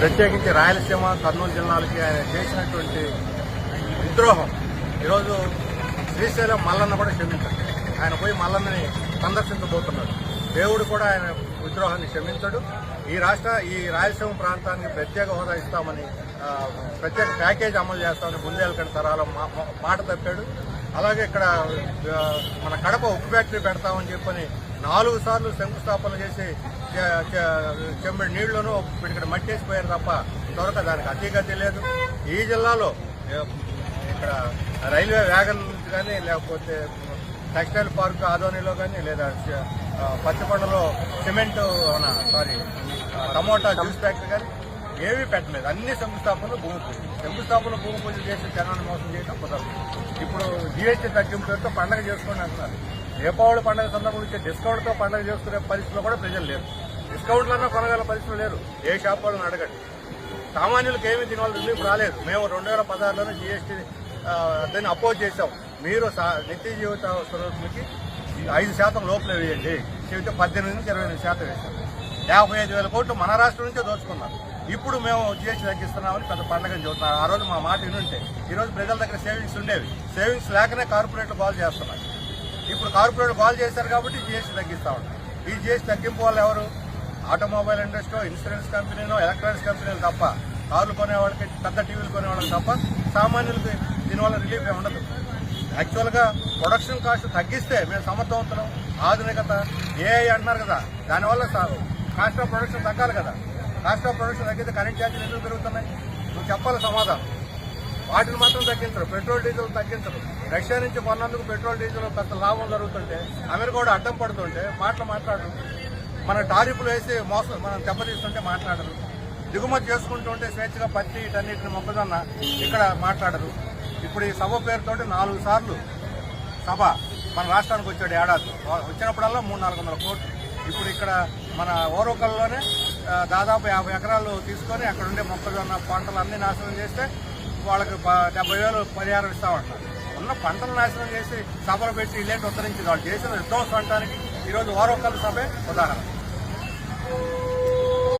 ప్రత్యేకించి రాయలసీమ కర్నూలు జిల్లాలకి ఆయన చేసినటువంటి విద్రోహం. ఈరోజు శ్రీశైలం మల్లన్న కూడా క్షమించాడు. ఆయన పోయి మల్లన్నని సందర్శించబోతున్నాడు దేవుడు కూడా ఆయన విద్రోహాన్ని క్షమించడు. ఈ రాష్ట్ర ఈ రాయలసీమ ప్రాంతానికి ప్రత్యేక హోదా ఇస్తామని ప్రత్యేక ప్యాకేజ్ అమలు చేస్తామని బుందేలకండ తరాల మా- మాట తప్పాడు. అలాగే ఇక్కడ మన కడప ఉప్పు ఫ్యాక్టరీ పెడతామని చెప్పని నాలుగు సార్లు శంకుస్థాపనలు చేసి చె- చెంబడి నీళ్ళను ఇక్కడ మట్టేసిపోయారు తప్ప త్వరక దానికి అతీగతి లేదు. ఈ జిల్లాలో ఇక్కడ రైల్వే వ్యాగన్ కానీ లేకపోతే టెక్స్టైల్ పార్క్ ఆదోనిలో కానీ లేదా పచ్చిపండలో cement sorry tomato juice factory కానీ ఏమీ పెట్టలేదు. అన్ని శంకుస్థాపనలు భూమి పూజ. శంకుస్థాపన భూమి పూజ చేసి జనాన్ని మోసం చేయడం కుదరదు. ఇప్పుడు జిఎస్టీ తగ్గింపు పేరుతో పండగ చేసుకోండి అంటున్నారు. దీపావళి పండగ సందర్భంగా డిస్కౌంట్తో పండగ చేసుకునే పరిస్థితిలో కూడా ప్రజలు లేరు. డిస్కౌంట్లన్నా కొనగల పరిస్థితులు లేరు. ఏ షాప్ వాళ్ళని అడగండి. సామాన్యులకు ఏమీ దీనివల్ల రిలీఫ్ రాలేదు. మేము రెండు వేల పదహారులోనే జీఎస్టీ దాన్ని అపోజ్ చేసాం మీరు నిత్య జీవిత స్వరూపులకి ఐదు శాతం లోపల వేయండి. చెబితే పద్దెనిమిది నుంచి ఇరవై ఎనిమిది శాతం వేసాం యాభై ఐదు వేల కోట్లు మన రాష్ట్రం నుంచే దోచుకున్నారు ఇప్పుడు మేము జీఎస్టీ తగ్గిస్తున్నామని పెద్ద పండగని చెబుతున్నారు. ఆ రోజు మా మాట వినుంటే ఈరోజు ప్రజల దగ్గర సేవింగ్స్ ఉండేవి. సేవింగ్స్ లేకనే కార్పొరేట్లు బాగు చేస్తున్నారు. ఇప్పుడు కార్పొరేట్ కాల్ చేశారు కాబట్టి జీఎస్టీ తగ్గిస్తా ఉంటారు ఈ జీఎస్టీ తగ్గింపు వల్ల ఎవరు? ఆటోమొబైల్ ఇండస్ట్రీ ఇన్సూరెన్స్ కంపెనీనో ఎలక్ట్రానిక్స్ కంపెనీలు తప్ప కార్లు కొనేవాళ్ళకి పెద్ద టీవీలు కొనేవాళ్ళకి తప్ప సామాన్యులకి దీనివల్ల రిలీఫ్ ఉండదు. యాక్చువల్గా ప్రొడక్షన్ కాస్ట్ తగ్గిస్తే మేము సమర్థవంతులం. ఆధునికత ఏఐ అంటున్నారు కదా దానివల్ల కాస్ట్ ఆఫ్ ప్రొడక్షన్ తగ్గాలి కదా. కాస్ట్ ఆఫ్ ప్రొడక్షన్ తగ్గితే కరెంట్ ఛార్జీలు ఎందుకు పెరుగుతున్నాయి? నువ్వు చెప్పాలి సమాధానం. వాటిని మాత్రం తగ్గించరు. పెట్రోల్ డీజిల్ తగ్గించరు. రష్యా నుంచి కొన్నందుకు పెట్రోల్ డీజిల్ పెద్ద లాభం జరుగుతుంటే అమెరికా కూడా అడ్డం పడుతుంటే మాటలు మాట్లాడరు. మన టారిఫ్లు వేసి మోసం మనం దెబ్బతీస్తుంటే మాట్లాడరు. దిగుమతి చేసుకుంటుంటే స్వేచ్ఛగా పత్తి ఇటన్నిటిని మొక్కజొన్న ఇక్కడ మాట్లాడరు. ఇప్పుడు ఈ సభ పేరుతోటి నాలుగు సార్లు సభ మన రాష్ట్రానికి వచ్చాడు ఏడాది. వచ్చినప్పుడల్లా మూడు నాలుగు వందల కోట్లు. ఇప్పుడు ఇక్కడ మన ఓరోకల్లోనే దాదాపు యాభై ఎకరాలు తీసుకొని అక్కడ ఉండే మొక్కజొన్న పంటలు అన్నీ నాశనం చేస్తే వాళ్ళకి డెబ్బై వేలు పరిహారం ఇస్తామంటారు ఉన్న పంటలు నాశనం చేసి సభలు పెట్టి ఇల్లేంటి ఉత్తరించి వాళ్ళు చేసిన విధ్వంసం అంటానికి ఈరోజు ఓరోకల్ సభే ఉదాహరణ.